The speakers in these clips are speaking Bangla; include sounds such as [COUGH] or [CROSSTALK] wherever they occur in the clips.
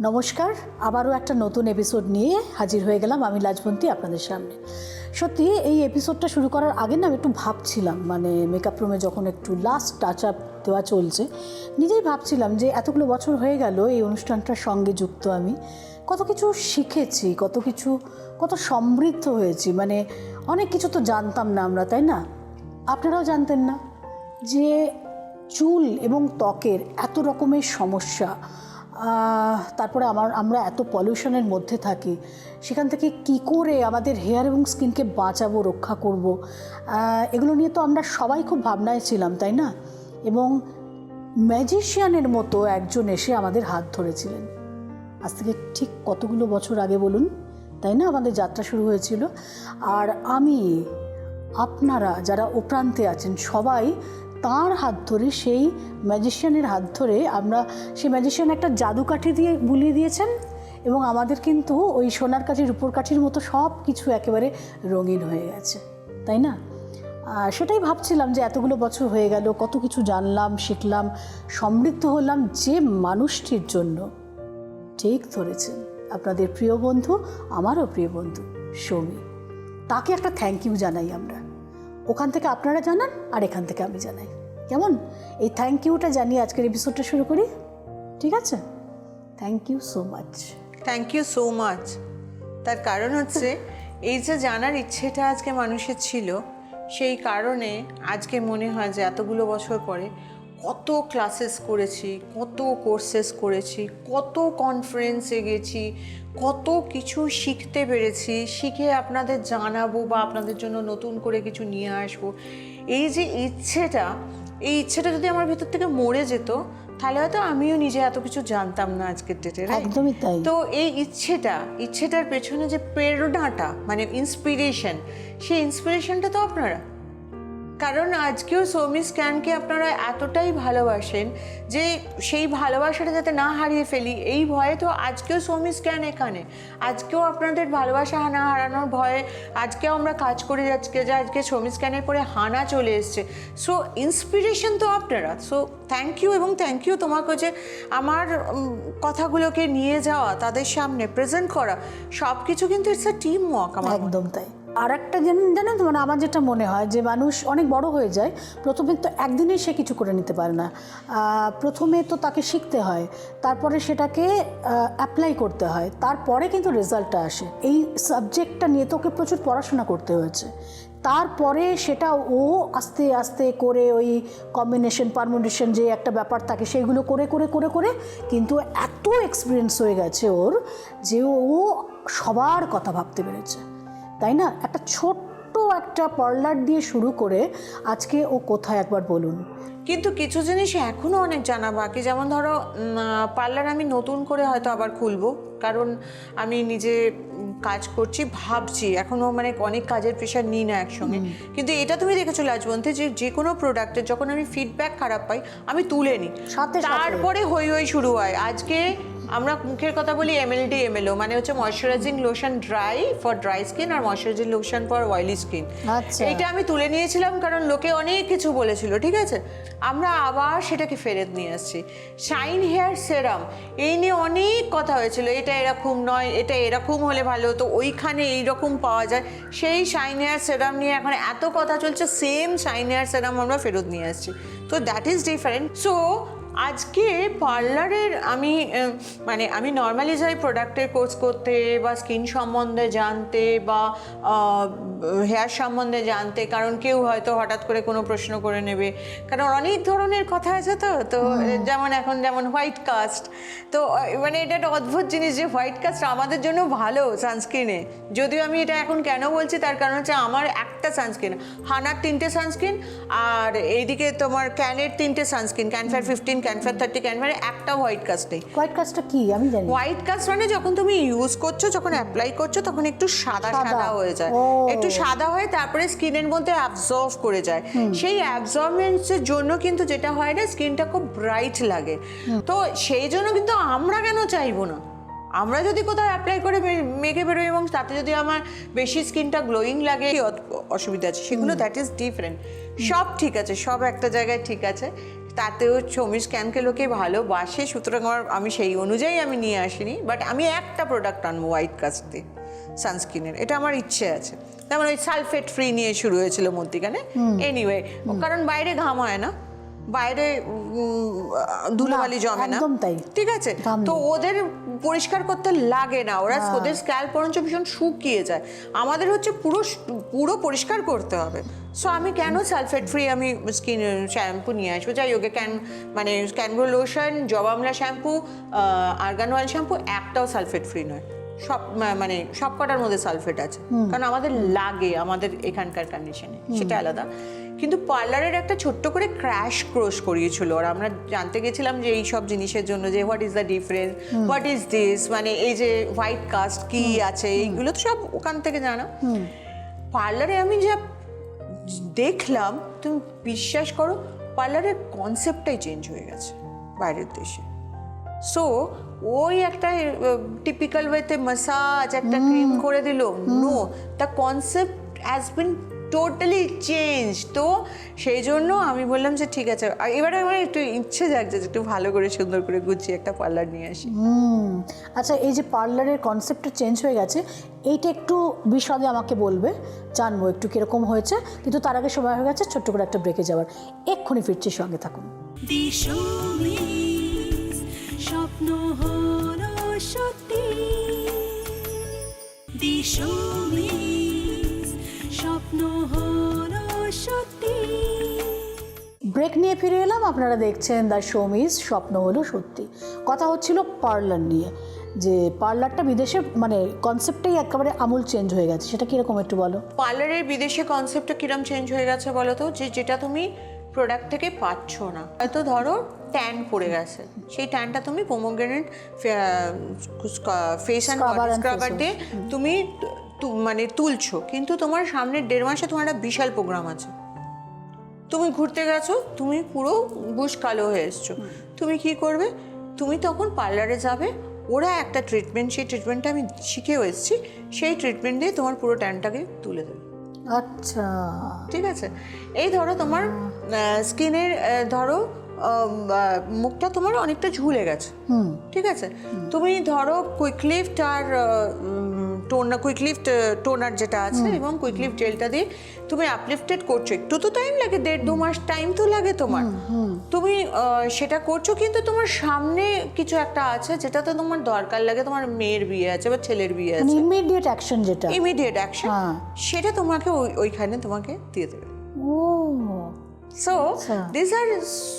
নমস্কার, আবারও একটা নতুন এপিসোড নিয়ে হাজির হয়ে গেলাম আমি লাজবন্তী আপনাদের সামনে। সত্যি, এই এপিসোডটা শুরু করার আগে না আমি একটু ভাবছিলাম মানে মেকআপ রুমে যখন একটু লাস্ট টাচ আপ দেওয়া চলছে, নিজেই ভাবছিলাম যে এতগুলো বছর হয়ে গেল এই অনুষ্ঠানটার সঙ্গে যুক্ত আমি। কত কিছু শিখেছি, কত কিছু, কত সমৃদ্ধ হয়েছি। মানে অনেক কিছু তো জানতাম না আমরা, তাই না? আপনারাও জানতেন না যে চুল এবং ত্বকের এত রকমের সমস্যা তারপরে আমার, আমরা এত পলিউশনের মধ্যে থাকি, সেখান থেকে কি করে আমাদের হেয়ার এবং স্কিনকে বাঁচাবো, রক্ষা করব এগুলো নিয়ে তো আমরা সবাই খুব ভাবনায় ছিলাম, তাই না? এবং ম্যাজিশিয়ানের মতো একজন এসে আমাদের হাত ধরেছিলেন। আজ থেকে ঠিক কতগুলো বছর আগে বলুন, তাই না? আমাদের যাত্রা শুরু হয়েছিল। আর আমি, আপনারা যারা ও প্রান্তে আছেন সবাই, তার হাত ধরে, সেই ম্যাজিশিয়ানের হাত ধরে আমরা, সেই ম্যাজিশিয়ান একটা জাদুকাঠি দিয়ে বুলিয়ে দিয়েছেন এবং আমাদের কিন্তু ওই সোনার কাঠি রূপোর কাঠির মতো সব কিছু একেবারে রঙিন হয়ে গেছে, তাই না? সেটাই ভাবছিলাম যে এতগুলো বছর হয়ে গেল, কত কিছু জানলাম, শিখলাম, সমৃদ্ধ হলাম যে মানুষটির জন্য। ঠিক ধরেছেন। আপনাদের প্রিয় বন্ধু আমারও প্রিয় বন্ধু সৌমি। তাকে একটা থ্যাংক ইউ জানাই আমরা। ওখান থেকে আপনারা জানান আর এখান থেকে আমি জানাই। কেমন? এই থ্যাংক ইউটা জানিয়ে আজকের এপিসোডটা শুরু করি? ঠিক আছে? Thank you so much thank you so much তার কারণ হচ্ছে [LAUGHS] এই যে জানার ইচ্ছেটা আজকে মানুষের ছিল সেই কারণে আজকে মনে হয় যে এতগুলো বছর পরে কত ক্লাসেস করেছি কত কোর্সেস করেছি কত কনফারেন্সে গেছি কত কিছু শিখতে পেরেছি শিখে আপনাদের জানাব বা আপনাদের জন্য নতুন করে কিছু নিয়ে আসব এই যে ইচ্ছেটা এই ইচ্ছেটা যদি আমার ভিতর থেকে মরে যেত তাহলে হয়তো আমিও নিজে এত কিছু জানতাম না আজকের ডেটে একদমই তাই। তো এই ইচ্ছেটা ইচ্ছেটার পেছনে যে প্রেরণাটা মানে ইন্সপিরেশন সেই ইন্সপিরেশনটা তো আপনারা কারণ আজকেও সৌমি স্ক্যানকে আপনারা এতটাই ভালোবাসেন যে সেই ভালোবাসাটা যাতে না হারিয়ে ফেলি, এই ভয়ে তো আজকেও সৌমি স্ক্যান এখানে? আজকেও আপনাদের ভালোবাসা না হারানোর ভয়ে আজকেও আমরা কাজ করে যাচ্ছি যে আজকে সৌমি স্ক্যানের পরে হানা চলে এসছে। সো ইন্সপিরেশন তো আপনারা। সো থ্যাংক ইউ এবং থ্যাংক ইউ তোমাকে যে আমার কথাগুলোকে নিয়ে যাওয়া, তাদের সামনে প্রেজেন্ট করা সব কিছু কিন্তু ইটস আ টিম ওয়ার্ক আমার। একদম তাই। আর একটা জানেন তো মানে আমার যেটা মনে হয় যে মানুষ অনেক বড় হয়ে যায়, প্রথমে তো একদিনেই সে কিছু করে নিতে পারে না। প্রথমে তো তাকে শিখতে হয়, তারপরে সেটাকে অ্যাপ্লাই করতে হয়, তারপরে কিন্তু রেজাল্টটা আসে। এই সাবজেক্টটা নিয়ে তোকে প্রচুর পড়াশোনা করতে হয়েছে। তারপরে সেটা ও আস্তে আস্তে করে ওই কম্বিনেশন পারমুনেশন যে একটা ব্যাপার থাকে সেইগুলো করে করে করে করে কিন্তু এত এক্সপিরিয়েন্স হয়ে গেছে ওর যে ও সবার কথা ভাবতে পেরেছে। তাই না? একটা ছোট্ট একটা পার্লার দিয়ে শুরু করে আজকে ও কোথায় একবার বলুন। কিন্তু কিছু জিনিস এখনও অনেক জানা বাকি যেমন ধরো পার্লার আমি নতুন করে হয়তো আবার খুলবো। কারণ আমি নিজে কাজ করছি ভাবছি। এখনও মানে অনেক কাজের প্রেশার নিই না একসঙ্গে। কিন্তু এটা তুমি দেখেছ লাজবন্তে যে যে কোনো প্রোডাক্টের যখন আমি ফিডব্যাক খারাপ পাই আমি তুলে নিই। তারপরে হই হই শুরু হয়। আজকে আমরা মুখের কথা বলি এমএলডি এমএলও মানে হচ্ছে moisturising lotion dry for dry skin R moisturising lotion for oily skin আচ্ছা। এইটা আমি তুলে নিয়েছিলাম কারণ লোকে অনেক কিছু বলেছিল ঠিক আছে? আমরা আবার সেটাকে ফেরত নিয়ে আসছি। শাইন হেয়ার সেরাম এই নিয়ে অনেক কথা হয়েছিল এটা এরকম নয় এটা এরকম হলে ভালো হতো ওইখানে এইরকম পাওয়া যায়। সেই শাইন হেয়ার সেরাম নিয়ে এখন এত কথা চলছে সেম শাইন হেয়ার সেরাম আমরা ফেরত নিয়ে আসছি। তো দ্যাট ইজ ডিফারেন্ট সো আজকে পার্লারের আমি মানে আমি নর্মালি যাই প্রোডাক্টের কোর্স করতে বা স্কিন সম্বন্ধে জানতে বা হেয়ার সম্বন্ধে জানতে কারণ কেউ হয়তো হঠাৎ করে কোনো প্রশ্ন করে নেবে। কারণ অনেক ধরনের কথা আছে তো তো যেমন এখন যেমন হোয়াইট কাস্ট তো মানে এটা একটা অদ্ভুত জিনিস যে হোয়াইট কাস্ট আমাদের জন্য ভালো সানস্ক্রিনে যদিও আমি এটা এখন কেন বলছি তার কারণ হচ্ছে আমার একটা সানস্ক্রিন হানার তিনটে সানস্ক্রিন আর এইদিকে তোমার ক্যানের তিনটে সানস্ক্রিন ক্যানফার ফিফটিন ক্যানফার থার্টি ক্যানফার একটা হোয়াইট কাস্ট নেই। হোয়াইট কাজটা কি? আমি জানি হোয়াইট কাস্ট মানে যখন তুমি ইউজ করছ যখন অ্যাপ্লাই করছ তখন একটু সাদা সাদা। হয়ে যায়। একটু সাদা হয়ে তারপরে স্কিনের মধ্যে অ্যাবজর্ভ করে যায়। সেই অ্যাবজর্বেন্সের জন্য কিন্তু যেটা হয় না স্কিনটা খুব ব্রাইট লাগে। তো সেই জন্য কিন্তু আমরা কেন চাইব না? আমরা যদি কোথাও অ্যাপ্লাই করে মে- মেখে বেরোই এবং তাতে যদি আমার বেশি স্কিনটা গ্লোয়িং লাগে অসুবিধা আছে। সেগুলো দ্যাট ইজ ডিফারেন্ট সব ঠিক আছে সব একটা জায়গায় ঠিক আছে। তাতেও সমীর স্ক্যানকে লোকে ভালোবাসে সুতরাং আমার আমি সেই অনুযায়ী আমি নিয়ে আসিনি বাট আমি একটা প্রোডাক্ট আনব হোয়াইট কাস্টে সানস্ক্রিনের এটা আমার ইচ্ছে আছে। তেমন ওই সালফেট ফ্রি নিয়ে শুরু হয়েছিল মধ্যিখানে এনিওয়ে কারণ বাইরে ঘাম হয় না। বাইরে ধুলোবালি জমে না। একদম তাই। ঠিক আছে? তো ওদের পরিষ্কার করতে লাগে না। ওরা ওদের স্ক্যাল্প বরঞ্চ ভীষণ শুকিয়ে যায়। আমাদের হচ্ছে পুরো পুরো পরিষ্কার করতে হবে। সো আমি কেন সালফেট ফ্রি আমি স্কিন শ্যাম্পু নিয়ে আসব? যাই হোক ক্যান মানে ক্যানগ্রো লোশন জবামলা শ্যাম্পু আর্গান অয়েল শ্যাম্পু একটাও সালফেট ফ্রি নয়। সব মানে সব কটার মধ্যে সালফেট আছে। কারণ আমাদের লাগে আমাদের এখানকার কন্ডিশনে সেটা আলাদা। কিন্তু পার্লারের একটা ছোট্ট করে ক্র্যাশ ক্রোশ করিয়েছিল আর আমরা জানতে গেছিলাম যে এই সব জিনিসের জন্য যে what is the difference what is this মানে এই যে হোয়াইট কাস্ট কি আছে এইগুলো তো সব ওখান থেকে জানো। পার্লারে আমি যা দেখলাম তুমি বিশ্বাস করো পার্লারের কনসেপ্টটাই চেঞ্জ হয়ে গেছে বাইরের দেশে। সো ওই একটা টিপিক্যাল ওয়েতে মাসাজ একটা ক্রিম করে দিল। No the concept has been totally change তো সেই জন্য আমি বললাম যে ঠিক আছে আর এবারে আমার একটু ইচ্ছে জাগছে যে একটু ভালো করে সুন্দর করে গুছিয়ে একটা পার্লার নিয়ে আসি। হুম। আচ্ছা এই যে পার্লারের কনসেপ্টটা চেঞ্জ হয়ে গেছে এইটা একটু বিশদে আমাকে বলবে জানব একটু কীরকম হয়েছে কিন্তু তার আগে সময় হয়ে গেছে ছোট্ট করে একটা ব্রেকে যাওয়ার। এক্ষুনি ফিরছি সঙ্গে থাকুন। সত্যি দিশমিস স্বপ্ন হলো সত্যি ব্রেক নিয়ে ফিরে এলাম আপনারা দেখছেন দ্য শোমিজ স্বপ্ন হলো সত্যি। কথা হচ্ছিল পার্লার নিয়ে যে পার্লারটা বিদেশে মানে কনসেপ্টটাই একেবারে আমূল চেঞ্জ হয়ে গেছে। সেটা কীরকম একটু বলো? পার্লারের বিদেশে কনসেপ্টটা কিরম চেঞ্জ হয়ে গেছে বলো তো? যে যেটা তুমি প্রোডাক্ট থেকে পাচ্ছ না। হয়তো ধরো ট্যান পড়ে গেছে। সেই ট্যানটা তুমি পোমোগ্রেনেট ফেস অ্যান্ড স্ক্রাবার দিয়ে তুমি মানে তুলছো। কিন্তু তোমার সামনের দেড় মাসে তোমার একটা বিশাল প্রোগ্রাম আছে। তুমি ঘুরতে গেছো তুমি পুরো বুশ কালো হয়ে এসছো। তুমি কি করবে? তুমি তখন পার্লারে যাবে ওরা একটা ট্রিটমেন্ট সেই ট্রিটমেন্টটা আমি শিখেও এসেছি সেই ট্রিটমেন্ট দিয়ে তোমার পুরো ট্যানটাকে তুলে দেবে। আচ্ছা। ঠিক আছে? এই ধরো তোমার স্কিনের ধরো মুখটা তোমার অনেকটা ঝুলে গেছে। হুম। ঠিক আছে? তুমি ধরো কুইকলিফট আর টোনার কুইকলিফট টোনার যেটা আছে এবং কুইকলিফট জেলটা দিয়ে তুমি আপলিফটেড করছ। একটু তো টাইম লাগে দেড় দু মাস টাইম তো লাগে তোমার। তুমি সেটা করছ কিন্তু তোমার সামনে কিছু একটা আছে যেটা তো তোমার দরকার লাগে তোমার মেয়ের বিয়ে আছে বা ছেলের বিয়ে মানে আছে। ইমিডিয়েট অ্যাকশন যেটা। Immediate action. সেটা তোমাকে ওই- ওইখানে তোমাকে দিয়ে দেবে। ও so. This are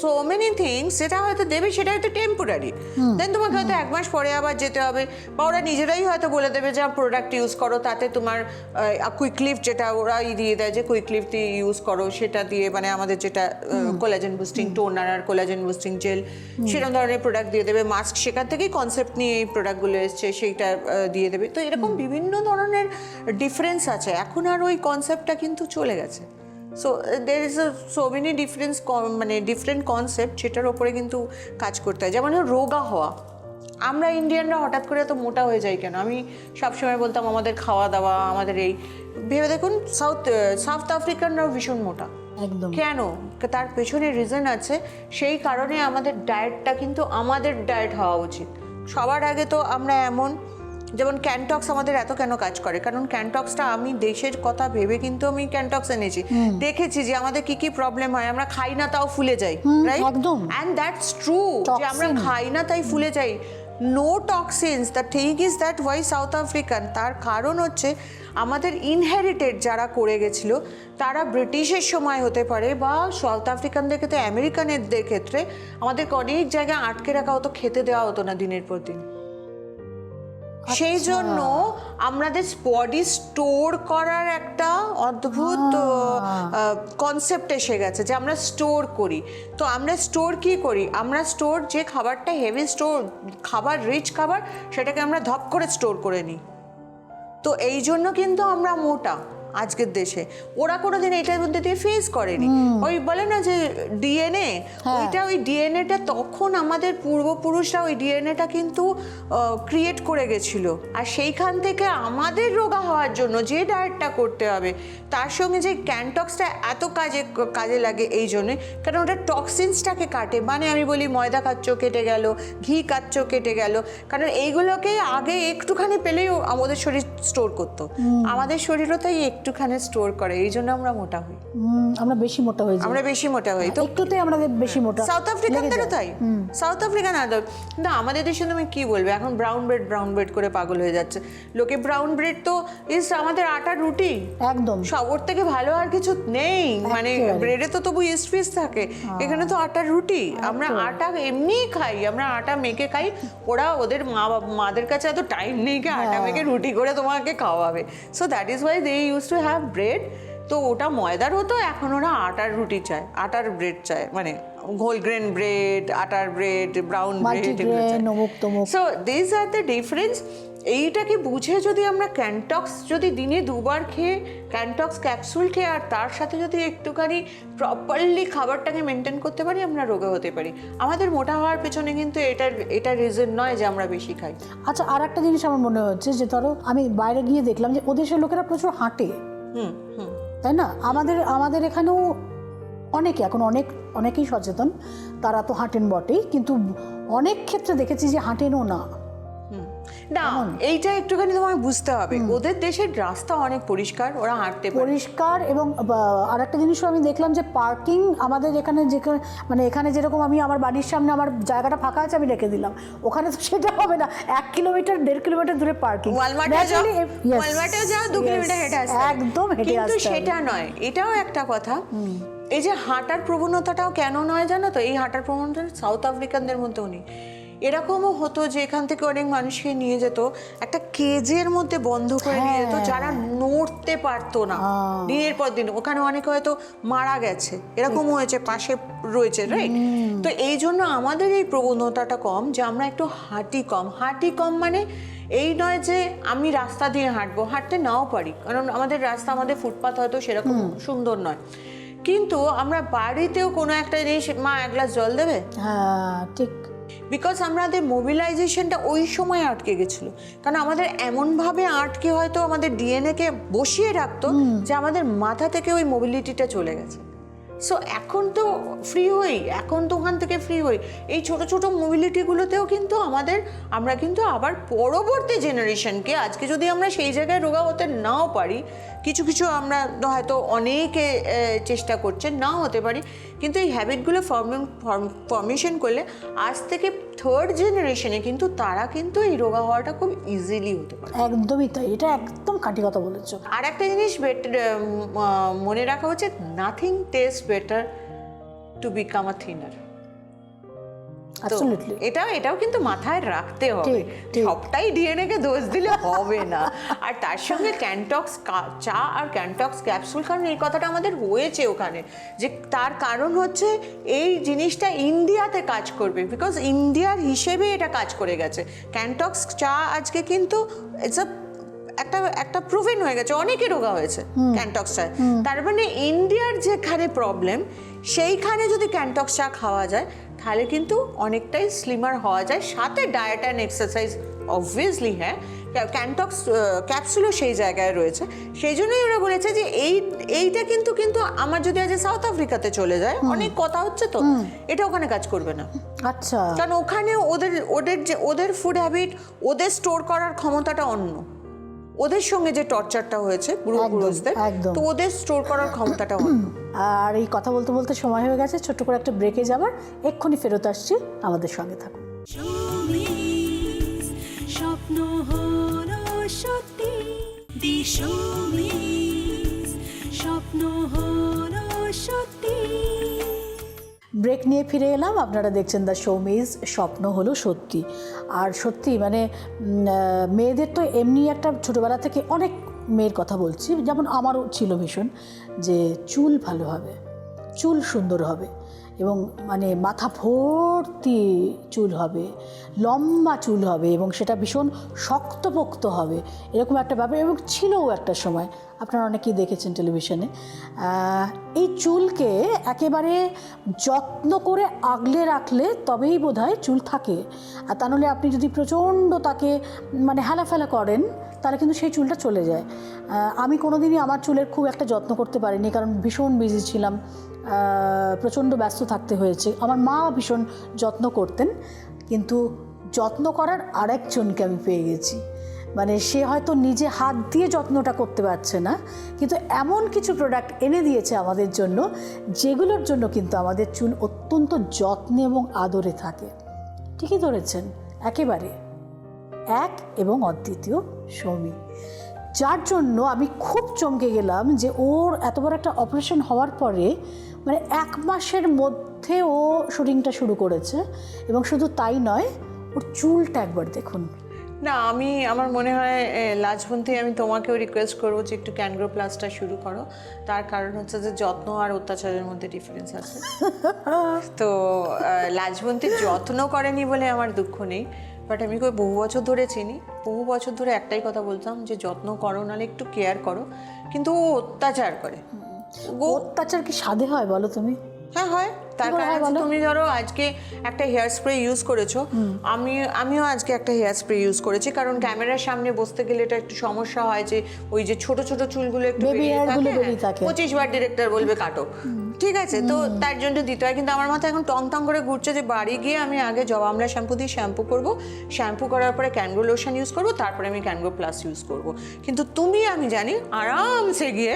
so many things যেটা হয়তো দেবে সেটা হয়তো টেম্পোরারি দেন তোমাকে হয়তো এক মাস পরে আবার যেতে হবে। বা ওরা নিজেরাই হয়তো বলে দেবে যে প্রোডাক্ট ইউজ করো তাতে তোমার কুইক লিফট যেটা ওরাই দিয়ে দেয় যে কুইক লিফট ইউজ করো সেটা দিয়ে মানে আমাদের যেটা কোলাজেন বুস্টিং টোনার আর কোলাজেন বুস্টিং জেল সেরকম ধরনের প্রোডাক্ট দিয়ে দেবে। মাস্ক সেখান থেকেই কনসেপ্ট নিয়ে এই প্রোডাক্টগুলো এসছে সেইটা দিয়ে দেবে। তো এরকম বিভিন্ন ধরনের ডিফারেন্স আছে। এখন আর ওই কনসেপ্টটা কিন্তু চলে গেছে। So there is so many difference মানে ডিফারেন্ট কনসেপ্ট সেটার ওপরে কিন্তু কাজ করতে হয়। যেমন রোগা হওয়া। আমরা ইন্ডিয়ানরা হঠাৎ করে এত মোটা হয়ে যাই কেন? আমি সবসময় বলতাম আমাদের খাওয়া দাওয়া আমাদের এই ভেবে দেখুন সাউথ সাউথ আফ্রিকানরাও ভীষণ মোটা। একদম। কেন? তার পেছনে রিজন আছে। সেই কারণে আমাদের ডায়েটটা কিন্তু আমাদের ডায়েট হওয়া উচিত। সবার আগে তো আমরা এমন যেমন ক্যান্টক্স আমাদের এত কেন কাজ করে? কারণ ক্যান্টক্সটা আমি দেশের কথা ভেবে কিন্তু আমি ক্যান্টক্স এনেছি। দেখেছি যে আমাদের কি কি প্রবলেম হয় আমরা খাই না তাও ফুলে যাই রাইট একদম। অ্যান্ড দ্যাটস ট্রু যে আমরা খাই না তাই ফুলে যাই। No toxins the thing is that why South African তার কারণ হচ্ছে আমাদের ইনহেরিটেড যারা করে গেছিল তারা ব্রিটিশের সময় হতে পারে বা সাউথ আফ্রিকানদেরকে তো আমেরিকানদের ক্ষেত্রে আমাদেরকে অনেক জায়গায় আটকে রাখা হতো খেতে দেওয়া হতো না দিনের পর দিন। সেই জন্য আমাদের বডি স্টোর করার একটা অদ্ভুত কনসেপ্ট এসে গেছে যে আমরা স্টোর করি। তো আমরা স্টোর কি করি? আমরা স্টোর যে খাবারটা হেভি স্টোর খাবার রিচ খাবার সেটাকে আমরা ধপ করে স্টোর করে নিই। তো এই জন্য কিন্তু আমরা মোটা। আজকের দেশে। ওরা কোনোদিন এটার মধ্যে দিয়ে ফেস করেনি। ওই বলে না যে ডিএনএ ওইটা ওই ডিএনএটা তখন আমাদের পূর্বপুরুষরা ওই ডিএনএটা কিন্তু ক্রিয়েট করে গেছিল। আর সেইখান থেকে আমাদের রোগা হওয়ার জন্য যে ডায়েটটা করতে হবে তার সঙ্গে যে ক্যান্টক্সটা এত কাজে কাজে লাগে এই জন্যে কারণ ওটা টক্সিনসটাকে কাটে। মানে আমি বলি ময়দা খাচ্ছ কেটে গেল ঘি খাচ্ছ কেটে গেল। কারণ এইগুলোকে আগে একটুখানি পেলেই আমাদের শরীর স্টোর করতো। আমাদের শরীরও তাই একটুখানি স্টোর করে এই জন্য আমরা মোটা হই। আমরা বেশি মোটা হয়ে যাই। আমরা বেশি মোটা হই। তো একটুতে আমরা বেশি মোটা সাউথ আফ্রিকানদেরও তাই? সাউথ আফ্রিকান আদর কিন্তু আমাদের দেশে তুমি কি বলবে? এখন ব্রাউন ব্রেড ব্রাউন ব্রেড করে পাগল হয়ে যাচ্ছে। লোকে ব্রাউন ব্রেড তো ইস আমাদের আটার রুটি। একদম। সব ওর থেকে ভালো আর কিছু নেই। মানে ব্রেডে তো তবু ইস্ট পিস থাকে। এখানে তো আটার রুটি। আমরা আটা এমনি খাই। আমরা আটা মেখে খাই। ওরা ওদের মা বাবা- মাদের কাছে এত টাইম নেই কি আটা মেখে রুটি করে তোমাকে খাওয়াবে। So that is why they use to have bread তো ওটা ময়দার হতো এখন ওরা আটার রুটি চায় আটার ব্রেড চায় মানে হোল গ্রেন ব্রেড আটার bread brown bread so this are the difference এইটাকে বুঝে যদি আমরা ক্যান্টক্স যদি দিনে দুবার খেয়ে ক্যান্টক্স ক্যাপসুল খেয়ে আর তার সাথে যদি একটুখানি প্রপারলি খাবারটাকে মেনটেন করতে পারি আমরা রোগে হতে পারি। আমাদের মোটা হওয়ার পেছনে কিন্তু এটার এটা রিজন নয় যে আমরা বেশি খাই। আচ্ছা আর একটা জিনিস আমার মনে হচ্ছে যে ধরো আমি বাইরে গিয়ে দেখলাম যে ওদেশের লোকেরা প্রচুর হাঁটে। হুম হুম। তাই না? আমাদের আমাদের এখানেও অনেকে এখন অনেক অনেকেই সচেতন তারা তো হাঁটেন বটেই কিন্তু অনেক ক্ষেত্রে দেখেছি যে হাঁটেনও না। হুম। না এইটা একটুখানি তোমায় বুঝতে হবে। ওদের দেশের রাস্তা অনেক পরিষ্কার ওরা হাঁটতে পরিষ্কার এবং আর একটা জিনিসও আমি দেখলাম যে পার্কিং আমাদের এখানে যেখানে মানে এখানে যেরকম আমি আমার বাড়ির সামনে আমার জায়গাটা ফাঁকা আছে আমি রেখে দিলাম। ওখানে তো সেটা হবে না। এক কিলোমিটার দেড় কিলোমিটার দূরে পার্কিং ওয়ালমার্টে যাও। দু কিলোমিটার হেঁটে আসতে একদম হেঁটে কিন্তু সেটা নয় এটাও একটা কথা। এই যে হাঁটার প্রবণতাটাও কেন নয় জানো তো? এই হাঁটার প্রবণতা সাউথ আফ্রিকানদের মধ্যেও নেই। এরকমও হতো যে এখান থেকে অনেক মানুষকে নিয়ে যেত। একটা কেজের মধ্যে বন্ধ করে নিয়ে যেত হ্যাঁ। যারা নড়তে পারতো না। দিনের পর দিন। ওখানে অনেকে হয়তো মারা গেছে। এরকম হয়েছে পাশে রয়েছে রাইট তো এই জন্য আমাদের এই প্রবণতাটা কম যে আমরা একটু হাঁটি কম। হাঁটি কম মানে এই নয় যে আমি রাস্তা দিয়ে হাঁটবো হাঁটতে নাও পারি। কারণ আমাদের রাস্তা আমাদের ফুটপাথ হয়তো সেরকম সুন্দর নয়। কিন্তু আমরা বাড়িতেও কোনো একটা জিনিস মা এক গ্লাস জল দেবে? হ্যাঁ ঠিক। বিকজ আমাদের মোবিলাইজেশনটা ওই সময় আটকে গেছিল। কারণ আমাদের এমনভাবে আটকে হয়তো আমাদের ডিএনএকে বসিয়ে রাখতো যে আমাদের মাথা থেকে ওই মোবিলিটিটা চলে গেছে। সো এখন তো ফ্রি হই এখন তো ওখান থেকে ফ্রি হই এই ছোট ছোট মোবিলিটিগুলোতেও কিন্তু আমাদের আমরা কিন্তু আবার পরবর্তী জেনারেশনকে আজকে যদি আমরা সেই জায়গায় রোগা হতে নাও পারি কিছু কিছু আমরা হয়তো অনেকে চেষ্টা করছে না হতে পারি কিন্তু এই হ্যাবিটগুলো ফর্মেশন করলে আজ থেকে থার্ড জেনারেশনে কিন্তু তারা কিন্তু এই রোগা হওয়াটা খুব ইজিলি হতে পারে। একদমই তাই এটা একদম খাঁটি কথা বলেছ। আর একটা জিনিস বেটার মনে রাখা উচিত nothing taste better to become a thinner এটাও এটাও কিন্তু মাথায় রাখতে হবে। সবটাই ডিএনএ কে দোষ দিলে হবে না। আর তার সঙ্গে ক্যান্টক্স চা আর ক্যান্টক্স ক্যাপসুল কারণ এই কথাটা আমাদের হয়েছে ওখানে যে তার কারণ হচ্ছে এই জিনিসটা ইন্ডিয়াতে কাজ করবে বিকজ ইন্ডিয়ার হিসেবে এটা কাজ করে গেছে। ক্যান্টক্স চা আজকে কিন্তু ইটস আ একটা একটা প্রুভেন হয়ে গেছে অনেকে রোগা হয়েছে ক্যান্টক্স চায়। তার মানে ইন্ডিয়ার যেখানে প্রবলেম সেইখানে যদি ক্যান্টক্স চা খাওয়া যায় তাহলে কিন্তু অনেকটাই স্লিমার হওয়া যায়। সাথে ডায়েট অ্যান্ড এক্সারসাইজ অবভিয়াসলি হ্যাঁ ক্যান্টক্স ক্যাপসুলও সেই জায়গায় রয়েছে। সেই জন্যই ওরা বলেছে যে এই এইটা কিন্তু কিন্তু আমার যদি আজ সাউথ আফ্রিকাতে চলে যায় অনেক কথা হচ্ছে তো। এটা ওখানে কাজ করবে না। আচ্ছা। কারণ ওখানে ওদের ওদের যে ওদের ফুড হ্যাবিট ওদের স্টোর করার ক্ষমতাটা অন্য। ওদের সঙ্গে যে টর্চারটা হয়েছে পূর্বপুরুষদের তো ওদের স্টোর করার ক্ষমতাটা অন্য আর এই কথা বলতে বলতে সময় হয়ে গেছে ছোট্ট করে একটা ব্রেকে যাবার এক্ষুনি ফেরত আসছি আমাদের সঙ্গে থাকুন। স্বপ্ন হলো সত্যি স্বপ্ন হলো সত্যি। ব্রেক নিয়ে ফিরে এলাম। আপনারা দেখছেন দ্য শোমিজ স্বপ্ন হলো সত্যি। আর সত্যি মানে মেয়েদের তো এমনি একটা ছোটোবেলা থেকে অনেক মেয়ের কথা বলছি। যেমন আমারও ছিল ভীষণ যে চুল ভালো হবে, চুল সুন্দর হবে। এবং মানে মাথা ভর্তি চুল হবে, লম্বা চুল হবে এবং সেটা ভীষণ শক্তপোক্ত হবে। এরকম একটা ব্যাপার এবং ছিলও একটা সময়, আপনারা অনেকেই দেখেছেন টেলিভিশনে। এই চুলকে একেবারে যত্ন করে আগলে রাখলে তবেই বোধহয় চুল থাকে। আর তা নাহলে আপনি যদি প্রচণ্ড তাকে মানে হেলাফেলা করেন তাহলে কিন্তু সেই চুলটা চলে যায়। আমি কোনোদিনই আমার চুলের খুব একটা যত্ন করতে পারিনি, কারণ ভীষণ বিজি ছিলাম প্রচণ্ড ব্যস্ত থাকতে হয়েছে। আমার মা ভীষণ যত্ন করতেন, কিন্তু যত্ন করার আরেকজনকে আমি পেয়ে গেছি। মানে সে হয়তো নিজে হাত দিয়ে যত্নটা করতে পারছে না, কিন্তু এমন কিছু প্রোডাক্ট এনে দিয়েছে আমাদের জন্য, যেগুলোর জন্য কিন্তু আমাদের চুল অত্যন্ত যত্নে এবং আদরে থাকে। ঠিকই ধরেছেন, একেবারে। এক এবং অদ্বিতীয়। সৌমি। যার জন্য আমি খুব চমকে গেলাম যে ওর এত বড় একটা অপারেশন হওয়ার পরে মানে এক মাসের মধ্যে ও শুটিংটা শুরু করেছে এবং শুধু তাই নয় ওর চুলটা একবার দেখুন। না আমি আমার মনে হয় লাজবন্তী আমি তোমাকেও রিকোয়েস্ট করব যে একটু ক্যানগ্রো প্লাসটা শুরু করো। তার কারণ হচ্ছে যে যত্ন আর অত্যাচারের মধ্যে ডিফারেন্স আছে। [LAUGHS] তো আহ, লাজবন্তীর যত্ন করেনি বলে আমার দুঃখ নেই। বাট আমি কই বহু বছর ধরে চিনি। বহু বছর ধরে একটাই কথা বলতাম যে যত্ন করো নাহলে একটু কেয়ার করো। কিন্তু ও অত্যাচার করে। অত্যাচার কি সাধে হয় বলো তুমি? হ্যাঁ হয়। তার কারণ হচ্ছে তুমি ধরো আজকে একটা হেয়ার স্প্রে ইউজ করেছ। আমি আমিও আজকে একটা হেয়ার স্প্রে ইউজ করেছি কারণ ক্যামেরার সামনে বসতে গেলে এটা একটু সমস্যা হয় যে ওই যে ছোট ছোট চুলগুলো একটু বেরিয়ে থাকে, পঁচিশ বার ডিরেক্টর বলবে কাটো। ঠিক আছে? তো তার জন্য দিতে হয় কিন্তু আমার মাথায় এখন টং টং করে ঘুরছে যে বাড়ি গিয়ে আমি আগে জবা আমলা শ্যাম্পু দিয়ে শ্যাম্পু করব। শ্যাম্পু করার পরে ক্যানগ্রো লোশন ইউজ করব তারপরে আমি ক্যানগো প্লাস ইউজ করব। কিন্তু তুমি আমি জানি আরামসে গিয়ে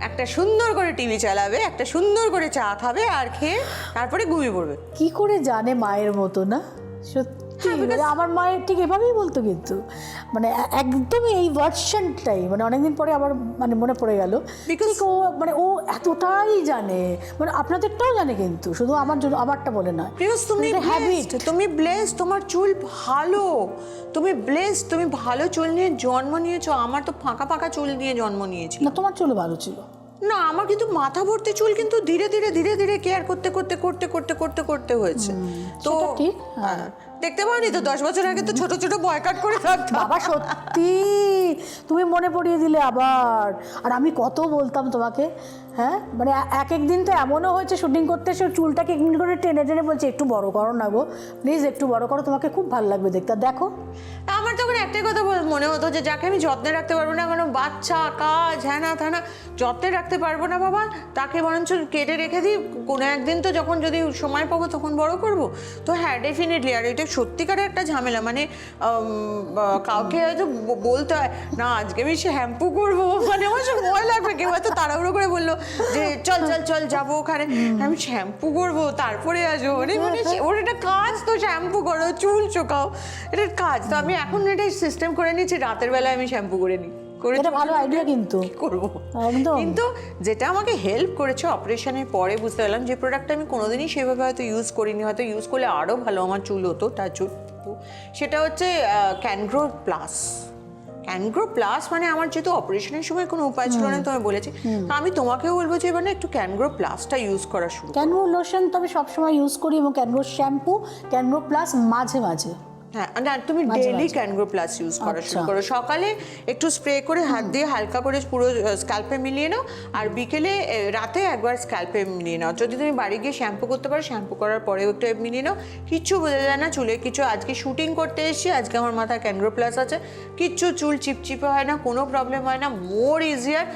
একটা সুন্দর করে টিভি চালাবে একটা সুন্দর করে চা খাবে আর খেয়ে তারপরে ঘুমিয়ে পড়বে। কি করে জানে মায়ের মতো না? সত্যি মানে আমার মায়ের ঠিক এভাবেই বলতো কিন্তু। মানে একদমই এই ভার্সনটাই মানে অনেকদিন পরে আবার মানে মনে পড়ে গেল। ঠিক ও মানে ও এতটাই জানে মানে আপনাদেরটাও জানে কিন্তু শুধু আমার জন্য আমারটা বলে না। বিকজ তুমি হ্যাবিট তুমি ব্লেস তোমার চুল ভালো। তুমি ব্লেস তুমি ভালো চুল নিয়ে জন্ম নিয়েছো আমার তো ফাঁকা ফাঁকা চুল নিয়ে জন্ম নিয়েছি। না তোমার চুল ভালো ছিল। না আমার কিন্তু মাথা ভর্তি চুল কিন্তু ধীরে ধীরে ধীরে ধীরে কেয়ার করতে করতে করতে করতে করতে করতে হয়েছে। তো ঠিক, হ্যাঁ। হ্যাঁ, দেখতে পাওনি তো দশ বছর আগে তো ছোট ছোট বয় কাট করে থাকতাম। বাবা সত্যি? তুমি মনে পড়িয়ে দিলে আবার। আর আমি কত বলতাম তোমাকে হ্যাঁ? মানে এক এক দিন তো এমনও হয়েছে শুটিং করতে এসে চুলটাকে এমনি করে টেনে টেনে বলছে একটু বড় করো না গো প্লিজ একটু বড় করো তোমাকে খুব ভালো লাগবে দেখতে। দেখো আমার তখন একটাই কথা মনে হতো যে যাকে আমি যত্নে রাখতে পারব না কারণ বাচ্চা, কাজ, হ্যানা থানা যত্নে রাখতে পারব না বাবা, তাকে বরঞ্চ কেটে রেখে দিই। কোনো একদিন তো যখন যদি সময় পাবো তখন বড় করব। তো হ্যাঁ ডেফিনেটলি আর এটা সত্যিকারের একটা ঝামেলা। মানে কাউকে হয়তো বলতে হয়, না, আজকে আমি শ্যাম্পু করব। [LAUGHS] মানে আমার সব ভয় লাগবে। কেউ হয়তো তাড়াহুড়ো করে বলল যে, চল চল চল, যাব ওখানে। আমি শ্যাম্পু করব, তারপরে আসব। মানে মানে ওর একটা কাজ তো শ্যাম্পু করো, চুল চোকাও। এটা কাজ। তো আমি এখন এটা সিস্টেম করে নিচ্ছি রাতের বেলায় আমি শ্যাম্পু করে নিই। করে এটা ভালো আইডিয়া কিন্তু। করব? একদম। কিন্তু যেটা আমাকে হেল্প করেছে অপারেশনের পরে বুঝতে পারলাম যে প্রোডাক্টটা আমি কোনোদিনই সেভাবে হয়তো ইউজ করিনি। হয়তো ইউজ করলে আরও ভালো আমার চুল হতো তার চুল। সেটা হচ্ছে ক্যানগ্রো প্লাস ক্যানগ্রো প্লাস মানে আমার যেহেতু অপারেশনের সময় কোনো উপায় ছিল না তোমায় বলেছি। তো আমি তোমাকেও বলব যে এবার না একটু ক্যানগ্রো প্লাসটা ইউজ করা শুরু। ক্যানভো লোশন তো আমি সবসময় ইউজ করি এবং ক্যানগ্রো শ্যাম্পু ক্যানগ্রো প্লাস মাঝে মাঝে। হ্যাঁ না তুমি ডেইলি ক্যানগ্রো প্লাস ইউজ করা শুরু আচ্ছা। করো। সকালে একটু স্প্রে করে হাত দিয়ে হালকা করে পুরো স্ক্যাল্পে মিলিয়ে নাও আর বিকেলে রাতে একবার স্ক্যাল্পে মিলিয়ে নাও। যদি তুমি বাড়ি গিয়ে শ্যাম্পু করতে পারো শ্যাম্পু করার পরেও একটু মিলিয়ে নাও। কিচ্ছু বোঝা যায় না চুলে কিছু আজকে শুটিং করতে এসেছি আজকে আমার মাথায় ক্যানগ্রো প্লাস আছে। কিচ্ছু চুল চিপচিপে হয় না কোনো প্রবলেম হয় না মোর ইজিয়ার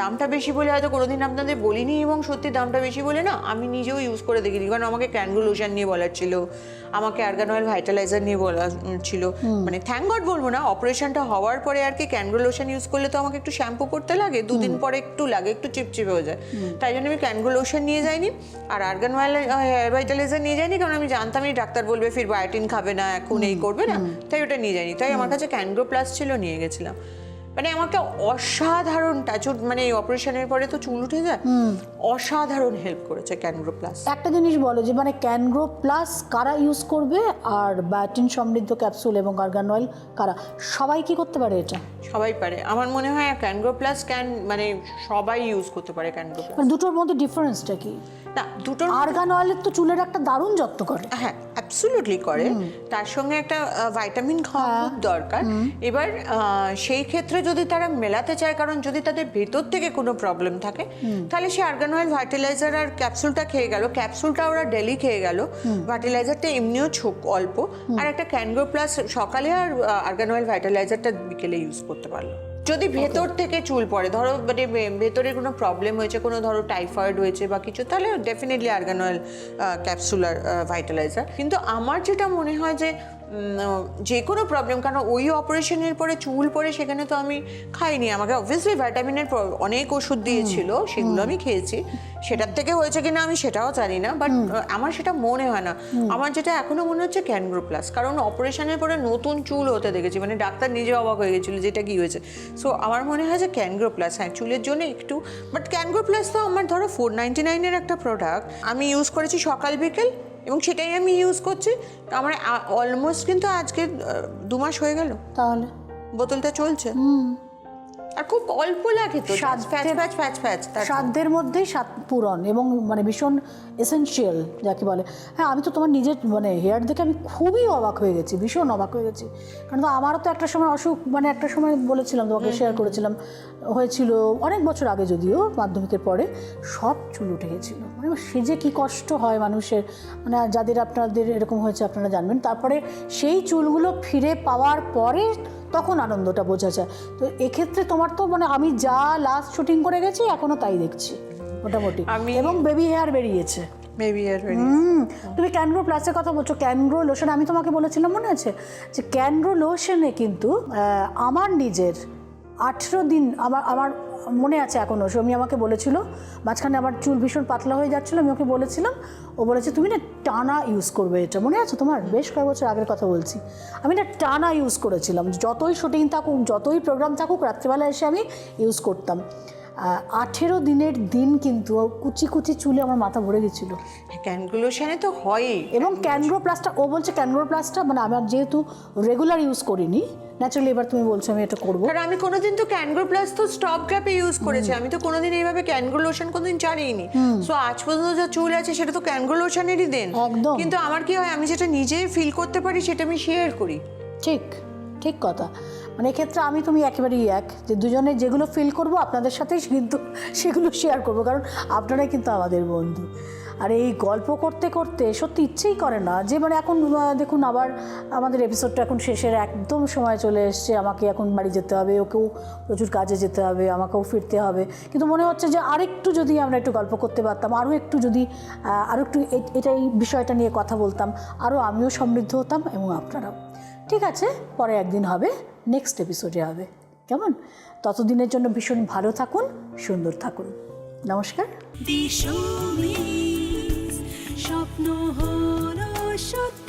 দামটা বেশি বলে হয়তো কোনোদিন আপনাদের বলিনি এবং সত্যি দামটা বেশি বলে না আমি নিজেও ইউজ করে দেখিনি। কারণ আমাকে ক্যানগ্রো লোশন নিয়ে বলার ছিল আমাকে অ্যারগান অয়েল ভাইটালাইজার নিয়ে বলা ছিল। মানে থ্যাংক গড বলব না অপারেশনটা হওয়ার পরে আর কি ক্যানগ্রো লোশন ইউজ করলে তো আমাকে একটু শ্যাম্পু করতে লাগে দুদিন পরে একটু লাগে একটু চিপচিপে হয়ে যায়। তাই জন্য আমি ক্যানগ্রো লোশন নিয়ে যাইনি আর আর্গান হেয়ার ভাইটালাইজার নিয়ে যাইনি কারণ আমি জানতাম এই ডাক্তার বলবে ফির বায়োটিন খাবে না এখন এই করবে না তাই ওটা নিয়ে যাইনি। তাই আমার কাছে ক্যানগ্রো প্লাস ছিল নিয়ে গেছিলাম। মানে আমাকে অসাধারণ টাচুট মানে এই অপারেশনের পরে তো চুল উঠে যায় অসাধারণ হেল্প করেছে ক্যানগ্রো প্লাস একটা জিনিস বলো যে মানে ক্যানগ্রো প্লাস কারা ইউজ করবে? আর ব্যাটিন সমৃদ্ধ ক্যাপসুল এবং আর্গান অয়েল কারা? সবাই কি করতে পারে এটা? সবাই পারে। আমার মনে হয় ক্যানগ্রো প্লাস ক্যান মানে সবাই ইউজ করতে পারে ক্যানগ্রো প্লাস মানে দুটোর মধ্যে ডিফারেন্সটা কি? না দুটোর আর্গান অয়েলের তো চুলের একটা দারুণ যত্ন করে। হ্যাঁ অ্যাবসুলুটলি করে। তার সঙ্গে একটা ভাইটামিন খাওয়া খুব দরকার। এবার সেই ক্ষেত্রে যদি তারা মেলাতে চায় কারণ যদি তাদের ভেতর থেকে কোনো প্রবলেম থাকে তাহলে সে আর্গান অয়েল ফার্টিলাইজার আর ক্যাপসুলটা খেয়ে গেল। ক্যাপসুলটা ওরা ডেলি খেয়ে গেল। ফার্টিলাইজারটা এমনিও ছোক অল্প। আর একটা ক্যানগ্রো প্লাস সকালে আর আর্গান অয়েল ফার্টিলাইজারটা বিকেলে ইউজ করতে পারল। যদি ভেতর থেকে চুল পড়ে, ধরো মানে ভেতরের ভেতরে কোনো প্রবলেম হয়েছে, কোনো ধরো টাইফয়েড হয়েছে বা কিছু, তাহলে ডেফিনেটলি আর্গান ক্যাপসুলার ক্যাপসুল ভাইটালাইজার কিন্তু আমার যেটা মনে হয় যে যে কোনো প্রবলেম কারণ ওই অপারেশনের পরে চুল পড়ে সেখানে তো আমি খাইনি। আমাকে অবভিয়াসলি ভিটামিনের অনেক ওষুধ দিয়েছিল সেগুলো আমি খেয়েছি। সেটার থেকে হয়েছে কিনা আমি সেটাও জানি না বাট আমার সেটা মনে হয় না। আমার যেটা এখনও মনে হচ্ছে ক্যানগ্রো প্লাস কারণ অপারেশনের পরে নতুন চুল হতে দেখেছি মানে ডাক্তার নিজে অবাক হয়ে গেছিল যেটা কি হয়েছে। সো আমার মনে হয় যে ক্যানগ্রো প্লাস হ্যাঁ চুলের জন্য একটু বাট ক্যানগ্রো প্লাস তো আমার ধরো ফোর নাইনটি নাইনের একটা প্রোডাক্ট আমি ইউজ করেছি সকাল বিকেল এবং সেটাই আমি ইউজ করছি। আমার অলমোস্ট কিন্তু আজকে দু মাস হয়ে গেল। তাহলে? বোতলটা চলছে। আর খুব অল্প লাগে তো। স্বাদ ফ্যাচ ফ্যাচ ফ্যাচ ফ্যাচ সাধ্যের মধ্যেই স্বাদ পূরণ এবং মানে ভীষণ এসেনশিয়াল যাকে বলে। হ্যাঁ আমি তো তোমার নিজের মানে হেয়ার দেখে আমি খুবই অবাক হয়ে গেছি ভীষণ অবাক হয়ে গেছি। কারণ তো আমারও তো একটা সময় অসুখ মানে একটা সময় বলেছিলাম তোমাকে শেয়ার করেছিলাম। হয়েছিল অনেক বছর আগে যদিও মাধ্যমিকের পরে সব চুল উঠে গেছিল। মানে সে যে কী কষ্ট হয় মানুষের মানে যাদের আপনাদের এরকম হয়েছে আপনারা জানবেন। তারপরে সেই চুলগুলো ফিরে পাওয়ার পরে তখন আনন্দটা বোঝা যায়। তো এক্ষেত্রে তোমার তো মানে আমি যা লাস্ট শুটিং করে গেছি এখনও তাই দেখছি মোটামুটি। এবং বেবি হেয়ার বেরিয়েছে। বেবি হেয়ার হুম তুমি ক্যানগ্রো প্লাসের কথা বলছো ক্যানগ্রো লোশন আমি তোমাকে বলেছিলাম মনে আছে যে ক্যানগ্রো লোশনে কিন্তু আমার নিজের আঠেরো দিন আমার আমার মনে আছে এখনও সৌমি আমাকে বলেছিল মাঝখানে আমার চুল ভীষণ পাতলা হয়ে যাচ্ছিল আমি ওকে বলেছিলাম ও বলেছে তুমি না টানা ইউজ করবে এটা। মনে আছে তোমার? বেশ কয়েক বছর আগের কথা বলছি। আমি না টানা ইউজ করেছিলাম যতই শুটিং থাকুক যতই প্রোগ্রাম থাকুক রাত্রিবেলা এসে আমি ইউজ করতাম। আঠেরো দিনের দিন কিন্তু কুচি কুচি চুলে আমার মাথা ভরে গেছিল। ক্যানগুলোশনে তো হয়ই। এবং ক্যানগ্রো প্লাসটা ও বলছে ক্যানগ্রো প্লাসটা মানে আমার যেহেতু রেগুলার ইউজ করিনি ন্যাচারালি এবার তুমি বলছো আমি এটা করব। কারণ আমি কোনোদিন তো ক্যানগ্রো প্লাস তো স্টপ গ্যাপে ইউজ করেছি। আমি তো কোনোদিন এইভাবে ক্যানগ্রো লোশন কোনোদিন চালিয়ে সো আজ পর্যন্ত যা চুল আছে সেটা তো ক্যানগ্রো লোশনেরই দেন। একদম। কিন্তু আমার কি হয় আমি যেটা নিজেই ফিল করতে পারি সেটা আমি শেয়ার করি। ঠিক ঠিক কথা। মানে এক্ষেত্রে আমি তুমি একেবারেই এক যে দুজনে যেগুলো ফিল করব আপনাদের সাথেই কিন্তু সেগুলো শেয়ার করব। কারণ আপনারাই কিন্তু আমাদের বন্ধু। আর এই গল্প করতে করতে সত্যি ইচ্ছেই করে না যে মানে এখন দেখুন আবার আমাদের এপিসোডটা এখন শেষের একদম সময় চলে এসছে, আমাকে এখন বাড়ি যেতে হবে, ওকেও প্রচুর কাজে যেতে হবে, আমাকেও ফিরতে হবে। কিন্তু মনে হচ্ছে যে আরেকটু যদি আমরা একটু গল্প করতে পারতাম, আরও একটু যদি আরও একটু এ- এটা এই বিষয়টা নিয়ে কথা বলতাম, আরও আমিও সমৃদ্ধ হতাম এবং আপনারাও। ঠিক আছে, পরে একদিন হবে নেক্সট এপিসোডে হবে। কেমন? ততদিনের জন্য ভীষণ ভালো থাকুন, সুন্দর থাকুন। নমস্কার। স্বপ্ন হলো সত্য।